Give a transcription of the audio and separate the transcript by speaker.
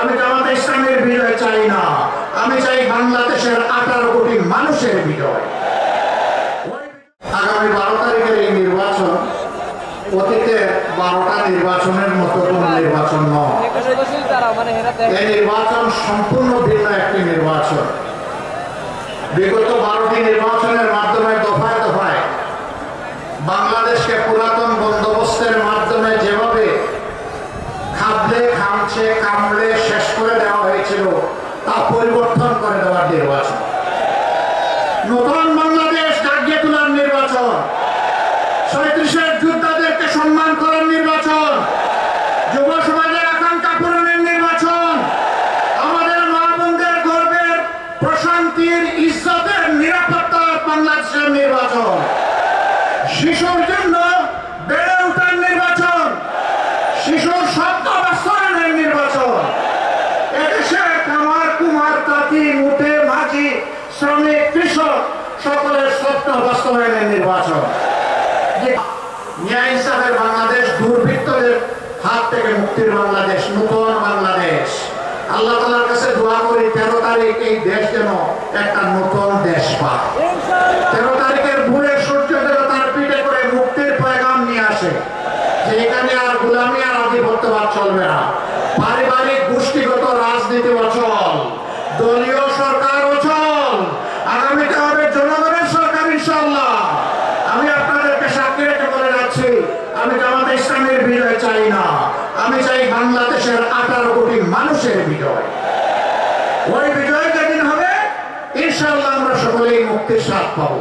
Speaker 1: আমি জামাতে ইসলামের বিজয় চাই না। আমি চাই বাংলাদেশের আঠারো কোটি মানুষের বিজয়। আগামী বারো তারিখের এই নির্বাচন অতীতে বারোটা নির্বাচনের মতো কোনো নির্বাচন নয়। এই নির্বাচন সম্পূর্ণ ভিন্ন একটি নির্বাচন। বিগত খাদ্যে খামছে কামড়ে শেষ করে দেওয়া হয়েছিল। তা পরিবর্তন করে দেওয়ার নির্বাচন। নতুন বাংলাদেশ জাগিয়ে তোলার নির্বাচন। সৈত্রিশের যোদ্ধাদেরকে সম্মান করার নির্বাচন। যুব সমাজের আকাঙ্ক্ষা পূরণের নির্বাচন। আমাদের মা বোনদের গর্বের, প্রশান্তির, ইজ্জতের নিরাপত্তার বাংলাদেশের নির্বাচন। স্বপ্ন বাস্তবায়নের নির্বাচন। ন্যায় ইনসাফের বাংলাদেশ, দুর্বৃত্তদের হাত থেকে মুক্তির বাংলাদেশ, নতুন বাংলাদেশ। আল্লাহ তালার কাছে দোয়া করি, তেরো তারিখ এই দেশ যেন একটা নতুন দেশ পায়। তেরো তারিখের ভোরে সূর্য দেবতার পিঠে করে মুক্তির পয়গাম নিয়ে আসে। যে এখানে আর গুলামি আর আধিপত্যবাদ চলবে না। পারিবারিক গোষ্ঠীগত রাজনীতি অচল। দলীয় আমি জামাতে ইসলামের বিজয় চাই না। আমি চাই বাংলাদেশের আঠারো কোটি মানুষের বিজয়। ওই বিজয় যেদিন হবে ইনশাল্লাহ আমরা সকলেই মুক্তির স্বাদ পাবো।